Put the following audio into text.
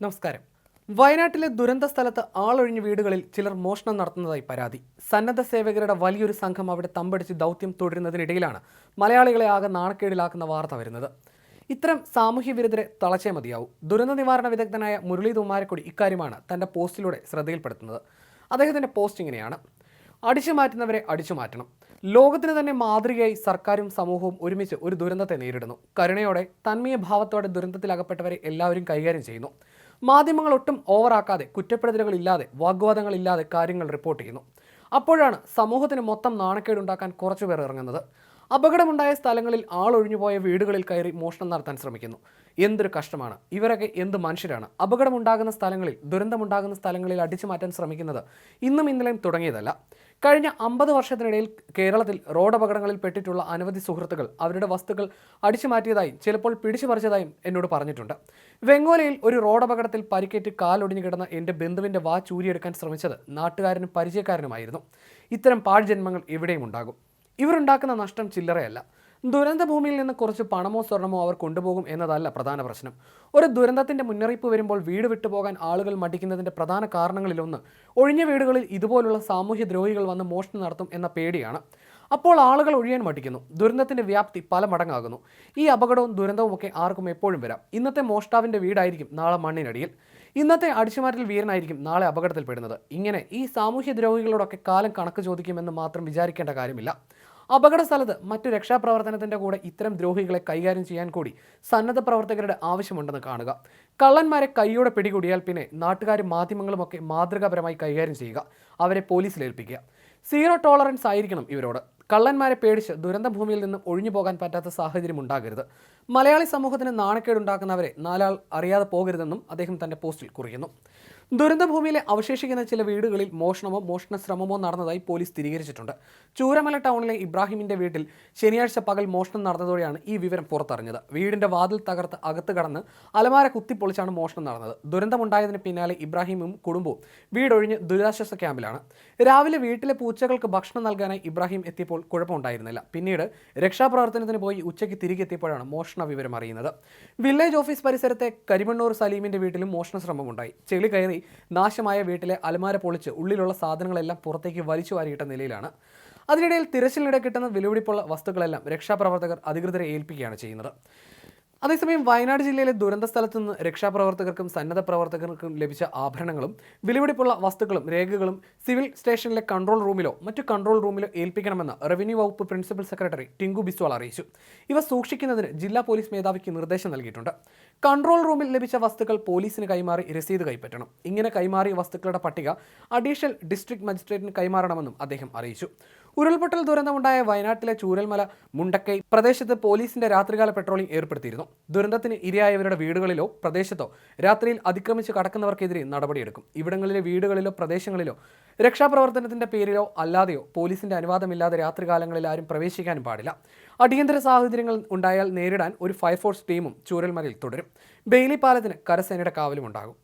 നമസ്കാരം. വയനാട്ടിലെ ദുരന്ത സ്ഥലത്ത് ആളൊഴിഞ്ഞ വീടുകളിൽ ചിലർ മോഷണം നടത്തുന്നതായി പരാതി. സന്നദ്ധ സേവകരുടെ വലിയൊരു സംഘം അവിടെ തമ്പടിച്ച് ദൗത്യം തുടരുന്നതിനിടയിലാണ് മലയാളികളെ ആകെ നാണക്കേടിലാക്കുന്ന വാർത്ത വരുന്നത്. ഇത്തരം സാമൂഹ്യ വിരുദ്ധരെ തളച്ചേ മതിയാവും. ദുരന്ത നിവാരണ വിദഗ്ധനായ മുരളി തുമാരക്കൊടി ഇക്കാര്യമാണ് തന്റെ പോസ്റ്റിലൂടെ ശ്രദ്ധയിൽപ്പെടുത്തുന്നത്. അദ്ദേഹത്തിന്റെ പോസ്റ്റ് ഇങ്ങനെയാണ്. അടിച്ചു മാറ്റുന്നവരെ അടിച്ചു മാറ്റണം. ലോകത്തിന് തന്നെ മാതൃകയായി സർക്കാരും സമൂഹവും ഒരുമിച്ച് ഒരു ദുരന്തത്തെ നേരിടുന്നു. കരുണയോടെ തന്മയ ഭാവത്തോടെ ദുരന്തത്തിലകപ്പെട്ടവരെ എല്ലാവരും കൈകാര്യം ചെയ്യുന്നു. മാധ്യമങ്ങൾ ഒട്ടും ഓവറാക്കാതെ കുറ്റപ്പെടുത്തലുകളില്ലാതെ വാഗ്വാദങ്ങളില്ലാതെ കാര്യങ്ങൾ റിപ്പോർട്ട് ചെയ്യുന്നു. അപ്പോഴാണ് സമൂഹത്തിന് മൊത്തം നാണക്കേടുണ്ടാക്കാൻ കുറച്ചുപേർ ഇറങ്ങുന്നത്. അപകടമുണ്ടായ സ്ഥലങ്ങളിൽ ആളൊഴിഞ്ഞുപോയ വീടുകളിൽ കയറി മോഷണം നടത്താൻ ശ്രമിക്കുന്നു. എന്തൊരു കഷ്ടമാണ്. ഇവരൊക്കെ എന്ത് മനുഷ്യരാണ്. അപകടമുണ്ടാകുന്ന സ്ഥലങ്ങളിൽ ദുരന്തമുണ്ടാകുന്ന സ്ഥലങ്ങളിൽ അടിച്ചു മാറ്റാൻ ശ്രമിക്കുന്നത് ഇന്നും ഇന്നലെയും തുടങ്ങിയതല്ല. കഴിഞ്ഞ അമ്പത് വർഷത്തിനിടയിൽ കേരളത്തിൽ റോഡ് അപകടങ്ങളിൽ പെട്ടിട്ടുള്ള അനവധി സുഹൃത്തുക്കൾ അവരുടെ വസ്തുക്കൾ അടിച്ചു മാറ്റിയതായും ചിലപ്പോൾ പിടിച്ചു പറിച്ചതായും എന്നോട് പറഞ്ഞിട്ടുണ്ട്. വെങ്ങോലയിൽ ഒരു റോഡ് അപകടത്തിൽ പരിക്കേറ്റ് കാലൊടിഞ്ഞു കിടന്ന എന്റെ ബന്ധുവിന്റെ വാ ചൂരിയെടുക്കാൻ ശ്രമിച്ചത് നാട്ടുകാരനും പരിചയക്കാരനുമായിരുന്നു. ഇത്തരം പാഴ്ജന്മങ്ങൾ എവിടെയും ഉണ്ടാകും. ഇവരുണ്ടാക്കുന്ന നഷ്ടം ചില്ലറയല്ല. ദുരന്ത ഭൂമിയിൽ നിന്ന് കുറച്ച് പണമോ സ്വർണമോ അവർ കൊണ്ടുപോകും എന്നതല്ല പ്രധാന പ്രശ്നം. ഒരു ദുരന്തത്തിന്റെ മുന്നറിയിപ്പ് വരുമ്പോൾ വീട് വിട്ടുപോകാൻ ആളുകൾ മടിക്കുന്നതിന്റെ പ്രധാന കാരണങ്ങളിലൊന്ന് ഒഴിഞ്ഞ വീടുകളിൽ ഇതുപോലുള്ള സാമൂഹ്യ ദ്രോഹികൾ വന്ന് മോഷണം നടത്തും എന്ന പേടിയാണ്. അപ്പോൾ ആളുകൾ ഒഴിയാൻ മടിക്കുന്നു. ദുരന്തത്തിന്റെ വ്യാപ്തി പല മടങ്ങാകുന്നു. ഈ അപകടവും ദുരന്തവും ഒക്കെ ആർക്കും എപ്പോഴും വരാം. ഇന്നത്തെ മോഷ്ടാവിന്റെ വീടായിരിക്കും നാളെ മണ്ണിനടിയിൽ. ഇന്നത്തെ അടിച്ചുമാറ്റൽ വീരനായിരിക്കും നാളെ അപകടത്തിൽപ്പെടുന്നത്. ഇങ്ങനെ ഈ സാമൂഹ്യ ദ്രോഹികളോടൊക്കെ കാലം കണക്ക് ചോദിക്കുമെന്ന് മാത്രം വിചാരിക്കേണ്ട കാര്യമില്ല. അപകട സ്ഥലത്ത് മറ്റു രക്ഷാപ്രവർത്തനത്തിന്റെ കൂടെ ഇത്തരം ദ്രോഹികളെ കൈകാര്യം ചെയ്യാൻ കൂടി സന്നദ്ധ പ്രവർത്തകരുടെ ആവശ്യമുണ്ടെന്ന് കാണുക. കള്ളന്മാരെ കൈയോടെ പിടികൂടിയാൽ പിന്നെ നാട്ടുകാരും മാധ്യമങ്ങളുമൊക്കെ മാതൃകാപരമായി കൈകാര്യം ചെയ്യുക. അവരെ പോലീസിൽ ഏൽപ്പിക്കുക. സീറോ ടോളറൻസ് ആയിരിക്കണം ഇവരോട്. കള്ളന്മാരെ പേടിച്ച് ദുരന്ത ഭൂമിയിൽ നിന്നും ഒഴിഞ്ഞു പോകാൻ പറ്റാത്ത സാഹചര്യം ഉണ്ടാകരുത്. മലയാളി സമൂഹത്തിന് നാണക്കേടുണ്ടാക്കുന്നവരെ നാലാൾ അറിയാതെ പോകരുതെന്നും അദ്ദേഹം തന്റെ പോസ്റ്റിൽ കുറിക്കുന്നു ദുരന്തഭൂമിയിലെ അവശേഷിക്കുന്ന ചില വീടുകളിൽ മോഷണമോ മോഷണ ശ്രമമോ നടന്നതായി പോലീസ് സ്ഥിരീകരിച്ചിട്ടുണ്ട്. ചൂരമല ടൗണിലെ ഇബ്രാഹിമിന്റെ വീട്ടിൽ ശനിയാഴ്ച പകൽ മോഷണം നടന്നതോടെയാണ് ഈ വിവരം പുറത്തറിഞ്ഞത്. വീടിന്റെ വാതിൽ തകർത്ത് അകത്ത് കടന്ന് അലമാര കുത്തിപ്പൊളിച്ചാണ് മോഷണം നടന്നത്. ദുരന്തമുണ്ടായതിന് പിന്നാലെ ഇബ്രാഹിമും കുടുംബവും വീടൊഴിഞ്ഞ് ദുരിതാശ്വാസ ക്യാമ്പിലാണ്. രാവിലെ വീട്ടിലെ പൂച്ചകൾക്ക് ഭക്ഷണം നൽകാനായി ഇബ്രാഹിം എത്തിയപ്പോൾ കുഴപ്പമുണ്ടായിരുന്നില്ല. പിന്നീട് രക്ഷാപ്രവർത്തനത്തിന് പോയി ഉച്ചയ്ക്ക് തിരികെത്തിയപ്പോഴാണ് മോഷണം മോഷണ വിവരം അറിയുന്നത്. വില്ലേജ് ഓഫീസ് പരിസരത്തെ കരിമണ്ണൂർ സലീമിന്റെ വീട്ടിലും മോഷണ ശ്രമമുണ്ടായി. ചെളി കയറി നാശമായ വീട്ടിലെ അലമാര പൊളിച്ച് ഉള്ളിലുള്ള സാധനങ്ങളെല്ലാം പുറത്തേക്ക് വലിച്ചു വാരിയിട്ട നിലയിലാണ്. അതിനിടയിൽ തിരച്ചിലിടെ കിട്ടുന്ന വിലപിടിപ്പുള്ള വസ്തുക്കളെല്ലാം രക്ഷാപ്രവർത്തകർ അധികൃതരെ ഏൽപ്പിക്കുകയാണ് ചെയ്യുന്നത്. അതേസമയം വയനാട് ജില്ലയിലെ ദുരന്ത സ്ഥലത്ത് നിന്ന് രക്ഷാപ്രവർത്തകർക്കും സന്നദ്ധ പ്രവർത്തകർക്കും ലഭിച്ച ആഭരണങ്ങളും വിലപിടിപ്പുള്ള വസ്തുക്കളും രേഖകളും സിവിൽ സ്റ്റേഷനിലെ കൺട്രോൾ റൂമിലോ മറ്റു കൺട്രോൾ റൂമിലോ ഏൽപ്പിക്കണമെന്ന് റവന്യൂ വകുപ്പ് പ്രിൻസിപ്പൽ സെക്രട്ടറി ടിങ്കു ബിസ്വാൾ അറിയിച്ചു. ഇവ സൂക്ഷിക്കുന്നതിന് ജില്ലാ പോലീസ് മേധാവിക്ക് നിർദ്ദേശം നൽകിയിട്ടുണ്ട്. കൺട്രോൾ റൂമിൽ ലഭിച്ച വസ്തുക്കൾ പോലീസിന് കൈമാറി രസീത് കൈപ്പറ്റണം. ഇങ്ങനെ കൈമാറിയ വസ്തുക്കളുടെ പട്ടിക അഡീഷണൽ ഡിസ്ട്രിക്ട് മജിസ്ട്രേറ്റിന് കൈമാറണമെന്നും അദ്ദേഹം അറിയിച്ചു. ഉരുൾപൊട്ടൽ ദുരന്തമുണ്ടായ വയനാട്ടിലെ ചൂരൽമല മുണ്ടക്കൈ പ്രദേശത്ത് പോലീസിന്റെ രാത്രികാല പെട്രോളിംഗ് ഏർപ്പെടുത്തിയിരുന്നു. ദുരന്തത്തിന് ഇരയായവരുടെ വീടുകളിലോ പ്രദേശത്തോ രാത്രിയിൽ അതിക്രമിച്ച് കടക്കുന്നവർക്കെതിരെ നടപടിയെടുക്കും. ഇവിടങ്ങളിലെ വീടുകളിലോ പ്രദേശങ്ങളിലോ രക്ഷാപ്രവർത്തനത്തിന്റെ പേരിലോ അല്ലാതെയോ പോലീസിന്റെ അനുവാദമില്ലാതെ രാത്രികാലങ്ങളിൽ ആരും പ്രവേശിക്കാനും പാടില്ല. അടിയന്തര സാഹചര്യങ്ങൾ ഉണ്ടായാൽ നേരിടാൻ ഒരു ഫയർഫോഴ്സ് ടീമും ചൂരൽമലയിൽ തുടരും. ബെയിലി പാലത്തിന് കരസേനയുടെ കാവലും ഉണ്ടാകും